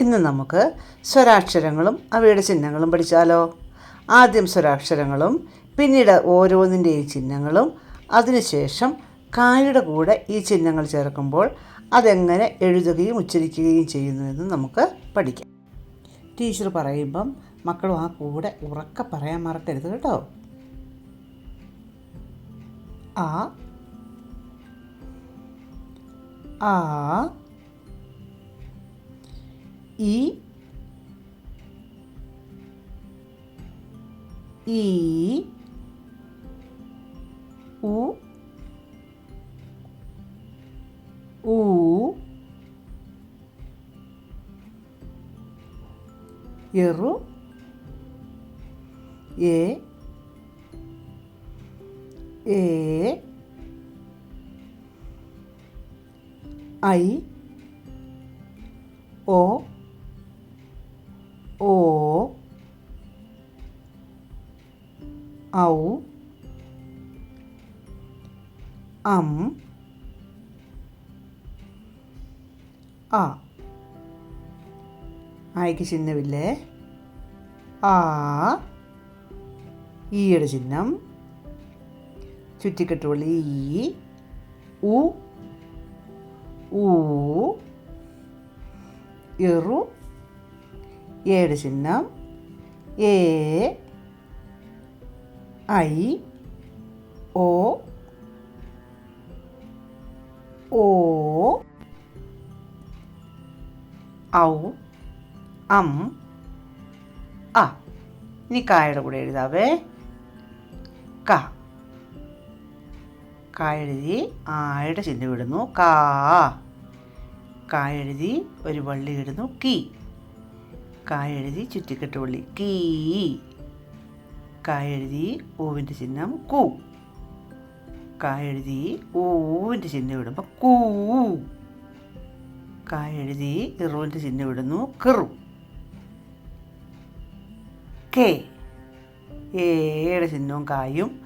ഇന്ന് നമുക്ക് സ്വരാക്ഷരങ്ങളും അവയുടെ ചിഹ്നങ്ങളും പഠിച്ചാലോ. ആദ്യം സ്വരാക്ഷരങ്ങളും പിന്നീട് ഓരോന്നിന്റെയും ചിഹ്നങ്ങളും അതിനുശേഷം കായുടെ കൂടെ ഈ ചിഹ്നങ്ങൾ ചേർക്കുമ്പോൾ അതെങ്ങനെ എഴുതുകയും ഉച്ചരിക്കുകയും ചെയ്യുന്നുവെന്ന് നമുക്ക് പഠിക്കാം. ടീച്ചർ പറയുമ്പം മക്കളും ആ കൂടെ ഉറക്കെ പറയാൻ മറക്കരുത് കേട്ടോ. ആ ആ ഈ ഈ ഉ ഊ എറു എ എ ഐ ഒ ഓ ഔ അം ആ ആയിക്ക് ചിഹ്നമില്ലേ? ആ ഈയുടെ ചിഹ്നം. ചുറ്റിക്കെട്ടുള്ളി ഈ ഉ ഊ എറു ഏയുടെ ചിഹ്നം. എ ഐ ഓ ഔ അം അ. ഇനി കായുടെ കൂടെ എഴുതാവേ. ക. കാ എഴുതി ആയുടെ ചിഹ്നം ഇടുന്നു. കാ. കാ എഴുതി ഒരു വള്ളി ഇടുന്നു. കീ. കാ എഴുതി ചുറ്റിക്കെട്ട് പുള്ളി കീ. കായെഴുതി ഓവിന്റെ ചിഹ്നം കൂ. കായെഴുതി ഊവിന്റെ ചിഹ്നം ഇടുമ്പോൾ കൂ. കായെഴുതി ഇറുവിന്റെ ചിഹ്നം ഇടുന്നു കിറു. കെ. ഏയുടെ ചിഹ്നവും കായും.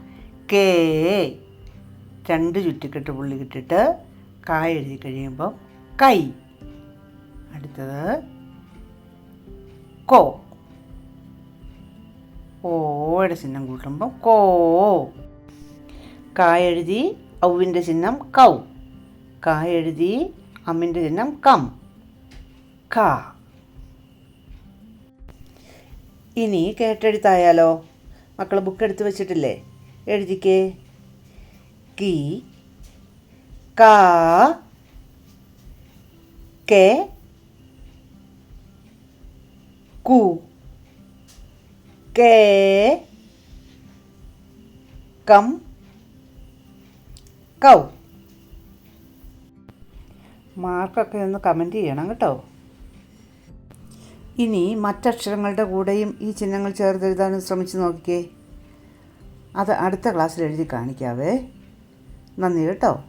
കേ. രണ്ട് ചുറ്റിക്കെട്ട് പുള്ളി കിട്ടിയിട്ട് കായ എഴുതി കഴിയുമ്പോൾ കൈ. അടുത്തത് കോ. ഓയുടെ ചിഹ്നം കൂട്ടുമ്പോൾ കോ. കായെഴുതി ഔവിന്റെ ചിഹ്നം കൗ. കായെഴുതി അമ്മിന്റെ ചിഹ്നം കം. ക. ഇനി കേട്ടെഴുത്തായാലോ? മക്കൾ ബുക്ക് എടുത്ത് വെച്ചിട്ടില്ലേ? എഴുതിക്കേ. കി. കാ. കെ. കു. കേ. കം. കൗ. മാർക്കൊക്കെ ഒന്ന് കമന്റ് ചെയ്യണം കേട്ടോ. ഇനി മറ്റക്ഷരങ്ങളുടെ കൂടെയും ഈ ചിഹ്നങ്ങൾ ചേർത്തെഴുതാൻ ശ്രമിച്ചു നോക്കിക്കേ. അത് അടുത്ത ക്ലാസ്സിൽ എഴുതി കാണിക്കാവേ. നന്ദി കേട്ടോ.